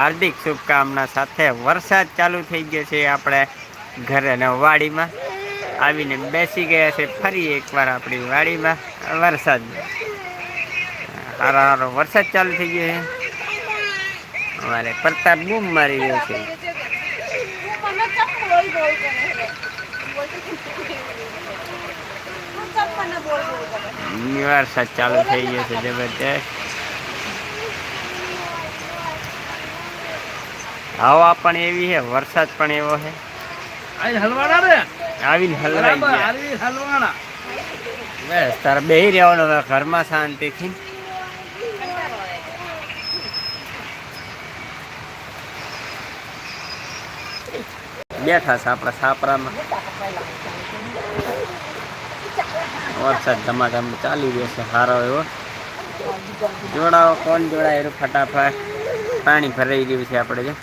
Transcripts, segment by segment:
હાર્દિક શુભકામના સાથે વરસાદ ચાલુ થઈ ગયો છે આપણે ઘરે અને વાડીમાં. આવીને બેસી ગયા છે, ફરી એકવાર આપણી વાડીમાં. વરસાદ. હારો સારો વરસાદ ચાલુ થઈ ગયો છે. અમારે પ્રતાપ બૂમ મારી ગયો છે. વરસાદ ચાલુ થઈ ગયો છે, જબરજસ્ત. હવા પણ એવી છે વરસાદ પણ એવો છે. આઈ હલવાના રે આવીને હલવાઈ બરાબર ગયા. હારી હલવાના. બસ તારે બેહી રહેવાનું હવે ઘરમાં શાંતિથી બેઠા છે આપણા છાપરામાં. વરસાદ ધમાધમ ચાલી રહ્યો છે સારો એવો. જોડાવો કોણ જોડાય? એનું ફટાફટ. પાણી ભરાઈ રહ્યું છે આપણે જો.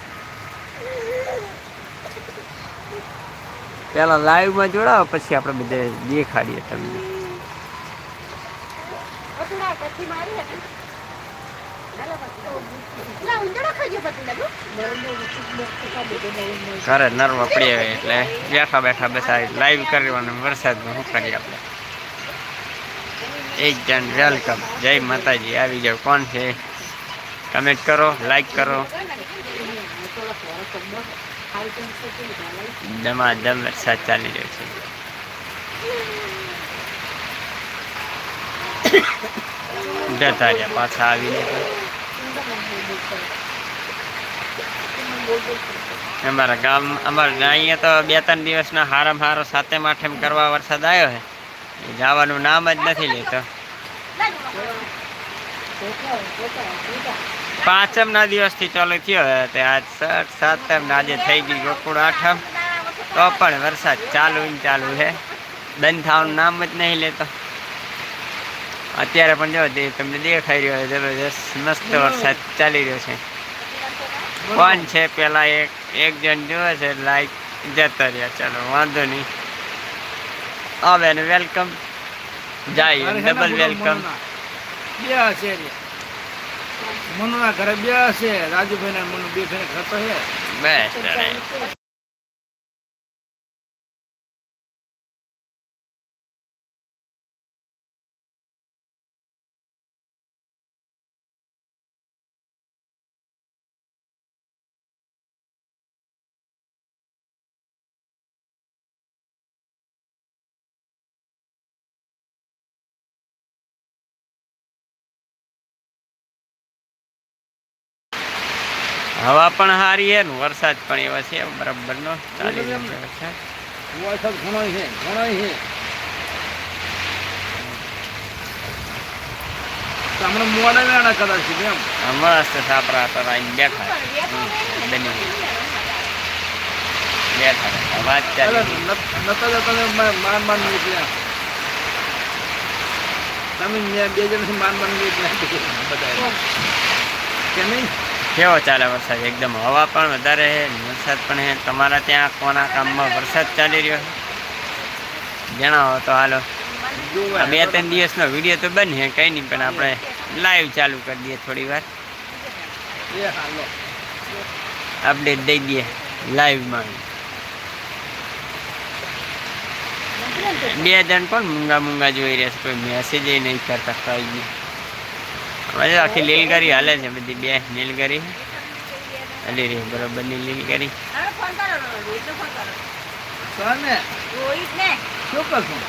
પેલા લાઈવમાં જોડાવો પછી આપણે બધે દેખાડીએ તમને. ઘરે નરવા પડી આવે એટલે બેઠા બેઠા બેસા લાઈવ કરવાનું વરસાદમાં શું કરીએ આપણે. એક જણ વેલકમ જય માતાજી. આવી જાવ કોણ છે? કમેન્ટ કરો લાઈક કરો. ધમાધમ વરસાદ ચાલી રહ્યો છે. જતા રહ્યા પાછા આવીને. અમારા ગામ, અમારા અહીંયા તો બે ત્રણ દિવસના હારામ હારો સાતેમ આઠેમ કરવા વરસાદ આવ્યો છે. જવાનું નામ જ નથી લેતો. પાંચમ ના દિવસથી ચાલુ થયો તે આજ સઠ સાતમ ના આજે થઈ ગઈ ગોકુળ આઠમ. તો પણ વરસાદ ચાલુ ને ચાલુ છે થવાનું નામ જ નહીં લેતો. અત્યારે પણ જો તમને દેખાઈ રહ્યો છે, જબરજસ્ત મસ્ત વરસાદ ચાલી રહ્યો છે. કોણ છે પેલા એક એક જણ જોવે છે, લાઈક જતા રહ્યા. ચાલો, વાંધો નહીં. આવે ને, વેલકમ. જાય ડબલ વેલકમ. બે હશે મનુના ઘરે બે હશે રાજુભાઈ ના મનુ બે ફેરે ખતો છે. બેસ્ટ હવા પણ સારી છે ને વરસાદ પણ એવો છે બરાબર નો ચાલી રહ્યો છે વરસાદ. વરસાદ ઘણો છે ઘણો છે. તમને મોડા વેણા કદાચ સાપરા હતા આવીને બેઠા બની બેઠા વાત ચાલી. નતા તો તમે મા- માન માન નીકળ્યા તમે બે જણ માન માન નીકળ્યા બધા કે નહીં? કેવો ચાલે વરસાદ? એકદમ હવા પણ વધારે છે, વરસાદ પણ છે. તમારા ત્યાં કોના કામમાં વરસાદ ચાલી રહ્યો છે? જણાવો તો હાલો. બે ત્રણ દિવસનો વીડિયો તો બને કંઈ નહીં, પણ આપણે લાઈવ ચાલુ કરી દઈએ થોડી વાર. અપડેટ દઈ દઈએ લાઈવમાં બે જણ પણ મૂંગા મૂંગા જોઈ રહ્યા છે? કોઈ મેસેજ નહીં કરતા કહી નહીં હવે આખી લીલગારી હાલે છે બધી બે નીલગારી હાલી રહી બરોબરની લીલગારી. શું કરશું?